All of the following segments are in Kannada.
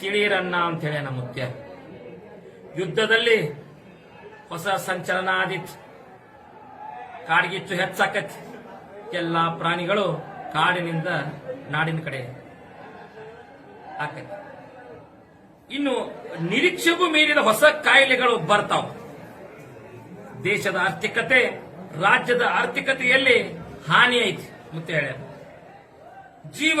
ತಿಳಿಯಿರಣ್ಣ ಅಂತ ಹೇಳಿ ನಮ್ಮ ಮುತ್ಯ ಯುದ್ಧದಲ್ಲಿ ಹೊಸ ಸಂಚಲನ ಆದಿತ್ತು ಕಾಡ್ಗಿಚ್ಚು ಹೆಚ್ಚಾಕತಿ. ಎಲ್ಲ ಪ್ರಾಣಿಗಳು ಕಾಡಿನಿಂದ ನಾಡಿನ ಕಡೆ ಆಕತಿ ಇನ್ನು ನಿರೀಕ್ಷೆಗೂ ಮೀರಿದ ಹೊಸ ಕಾಯಿಲೆಗಳು ಬರ್ತಾವ. ದೇಶದ ಆರ್ಥಿಕತೆ, ರಾಜ್ಯದ ಆರ್ಥಿಕತೆಯಲ್ಲಿ ಹಾನಿ ಐತಿ ಮತ್ತೆ ಹೇಳ್ಯಾರ. ಜೀವ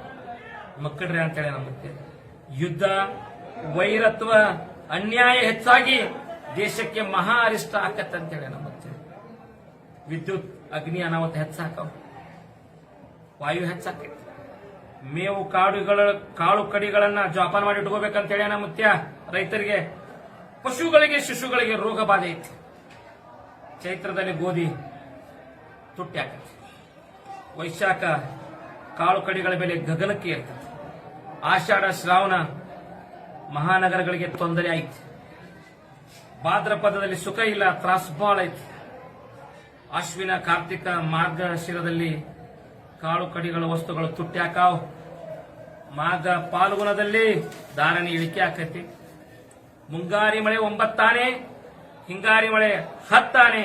ಮಕ್ಕಳ್ರಿ ಅಂತೇಳಿ ನಂಬುತ್ತೆ ಯುದ್ಧ, ವೈರತ್ವ, ಅನ್ಯಾಯ ಹೆಚ್ಚಾಗಿ ದೇಶಕ್ಕೆ ಮಹಾ ಅರಿಷ್ಟ ಆಕತ್ತೆ ಅಂತೇಳಿ ನಂಬುತ್ತೆ. ವಿದ್ಯುತ್, ಅಗ್ನಿ ಅನಾಹುತ ಹೆಚ್ಚಾಕವು. ವಾಯು ಹೆಚ್ಚಾಕೈತಿ. ಮೇವು ಕಾಡುಗಳ, ಕಾಳು ಕಡಿಗಳನ್ನ ಜೋಪಾನ ಮಾಡಿ ಇಟ್ಕೋಬೇಕಂತೇಳಿ ನಮ್ಮ ಮುತ್ಯ ರೈತರಿಗೆ. ಪಶುಗಳಿಗೆ, ಶಿಶುಗಳಿಗೆ ರೋಗ ಬಾಧೆ ಐತಿ. ಚೈತ್ರದಲ್ಲಿ ಗೋಧಿ ತುಟ್ಟಿ ಆಕೈತಿ. ವೈಶಾಖ ಕಾಳು ಕಡಿಗಳ ಬೆಲೆ ಗಗನಕ್ಕೆ ಇರ್ತೈತಿ ಆಷಾಢ ಶ್ರಾವಣ ಮಹಾನಗರಗಳಿಗೆ ತೊಂದರೆ ಐತಿ ಭಾದ್ರಪದದಲ್ಲಿ ಸುಖ ಇಲ್ಲ, ತ್ರಾಸ್ ಬಾಳ ಐತಿ ಅಶ್ವಿನ, ಕಾರ್ತಿಕ ಮಾರ್ಗಶಿರದಲ್ಲಿ ಕಾಳು ಕಡಿಗಳ ವಸ್ತುಗಳು ತುಟ್ಟಿ ಹಾಕಾವ್. ಮಾಘ ಪಾಲ್ಗುಣದಲ್ಲಿ ಧಾರಣೆ ಇಳಿಕೆ ಆಕೈತಿ. ಮುಂಗಾರಿ ಮಳೆ ಒಂಬತ್ತಾನೆ, ಹಿಂಗಾರಿ ಮಳೆ ಹತ್ತಾನೆ.